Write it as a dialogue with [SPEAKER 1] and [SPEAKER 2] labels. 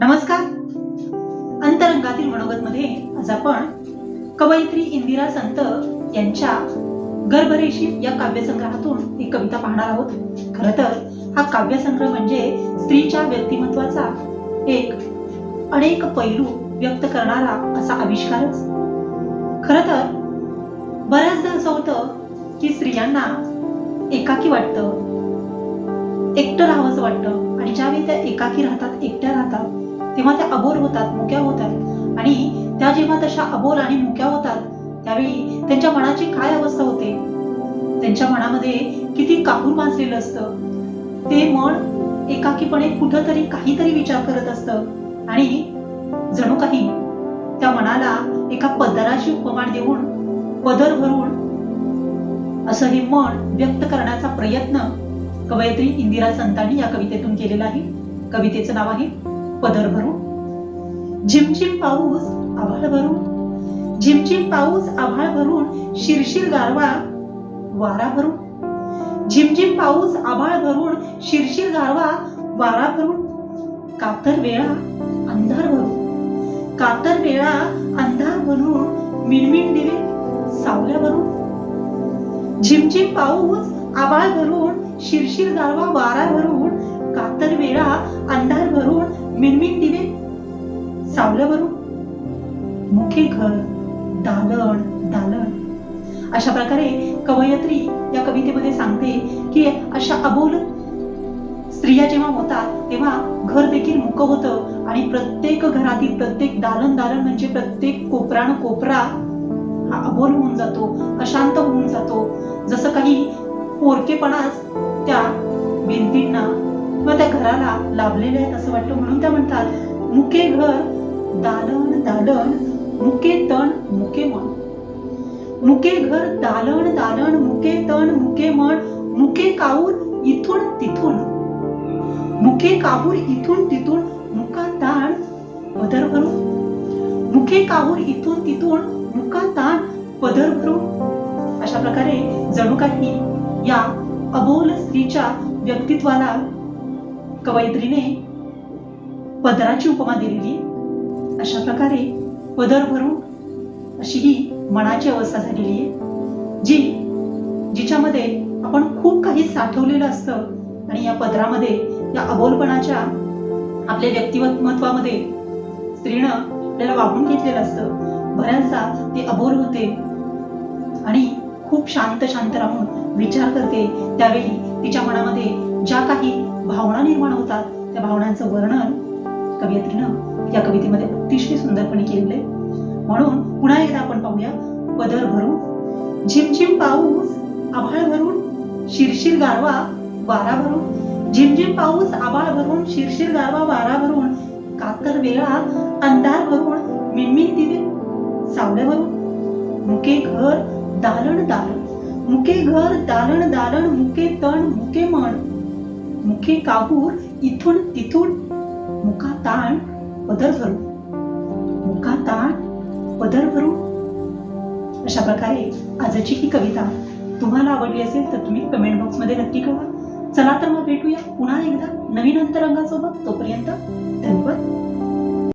[SPEAKER 1] नमस्कार. अंतरंगातील मनोगत मध्ये आज आपण कवयित्री इंदिरा संत यांच्या गर्भरेषी या काव्यसंग्रहातून एक कविता पाहणार आहोत. खर तर हा काव्यसंग्रह म्हणजे स्त्रीच्या व्यक्तिमत्वाचा एक अनेक पैलू व्यक्त करणारा असा आविष्कारच. खर तर बऱ्याचदा असं होतं की स्त्रियांना एकाकी वाटतं एकटं राहावंसं वाटतं. एकाकी राहतात एकट्या राहतात तेव्हा त्या अबोल होतात मुक्या होतात. आणि त्या जेव्हा तशा अबोल आणि मुक्या होतात त्यावेळी त्यांच्या मनाची काय अवस्था होते? त्यांच्या मनामध्ये किती कापूर माजलेलं असतं? ते मन एकाकीपणे कुठंतरी काहीतरी विचार करत असतं. आणि जणू काही त्या मनाला एका पदराची उपमान देऊन पदर भरून असं हे मन व्यक्त करण्याचा प्रयत्न कवयित्री इंदिरा संतांनी या कवितेतून केलेला आहे. कवितेचं नाव आहे पदर भरून. झिमझिम पाऊस आभाळ भरून. झिमझिम पाऊस आभाळ भरून शिरशिर गारवा वारा भरून. झिमझिम पाऊस आभाळ भरून शिरशिर गारवा वारा भरून. कातर वेळा अंधार भरून. कातर वेळा अंधार भरून मिणमिण दिवे सावल्या भरून. झिमझिम पाऊस आभाळ भरून शिरशिर गारवा वारा भरून. कातर वेळा अंधार भरून मिणमिण दिवे सावलं भरून. मुखे घर दालन दालन अशा प्रकारे कवयत्री या कवितेमध्ये सांगते की अशा अबोल स्त्रिया जेव्हा होतात तेव्हा घर देखील मुक होतं आणि प्रत्येक घरातील प्रत्येक दालन दालन म्हणजे प्रत्येक कोपरान कोपरा हा अबोल होऊन जातो अशांत होऊन जातो. जसं काही पोरकेपणाच त्या भिंतींना किंवा त्या घराला लाभलेले आहेत असं वाटतं. म्हणून त्या म्हणतात मुके घर दालन दालन मुके तण मुके मन. मुके घर दालन दालन मुके तण मुके मन मुके काऊर इथून तिथून. मुके काहूर इथून तिथून मुका ताण पदर भरून. मुखे काहूर इथून तिथून मुका ताण पदर भरून. अशा प्रकारे जणू काही या अबोल स्त्रीच्या व्यक्तित्वाला कवयित्रीने पदराची उपमा दिलेली अशा प्रकारे पदर भरून अशी ही मनाची अवस्था झालेली आहे जी जिच्यामध्ये आपण खूप काही साठवलेलं असतं आणि या पदरामध्ये या अबोलपणाच्या आपल्या व्यक्तिमत्वामध्ये स्त्रीनं आपल्याला वाहून घेतलेलं असतं. बऱ्याचदा ते अबोल होते आणि खूप शांत शांत राहून विचार करते. त्यावेळी तिच्या मनामध्ये ज्या काही भावना निर्माण होतात. त्या भावनांचं वर्णन कवयित्रीनं या कवितेमध्ये अतिशय सुंदरपणे केलेलं आहे. म्हणून पुन्हा एकदा आपण पाहूया पदर भरून. झिमझिम पाऊस आभाळ भरून शिरशिर गारवा वारा भरून. झिमझिम पाऊस आभाळ भरून शिरशिर गारवा वारा भरून. कातर वेळा अंधार भरून. मिणमिण दिवे सावल्या भरून. मुके घर दालन दालन. मुके घर दालन दालन. मुके तण मुके मन मुखे काहूर इथून तिथून मुका ताण पदर भरून मुका ताण पदर भरून अशा प्रकारे आजची ही कविता तुम्हाला आवडली असेल तर तुम्ही कमेंट बॉक्समध्ये नक्की कळवा. चला तर मग भेटूया पुन्हा एकदा नवीन अंतरंगासोबत. तोपर्यंत धन्यवाद.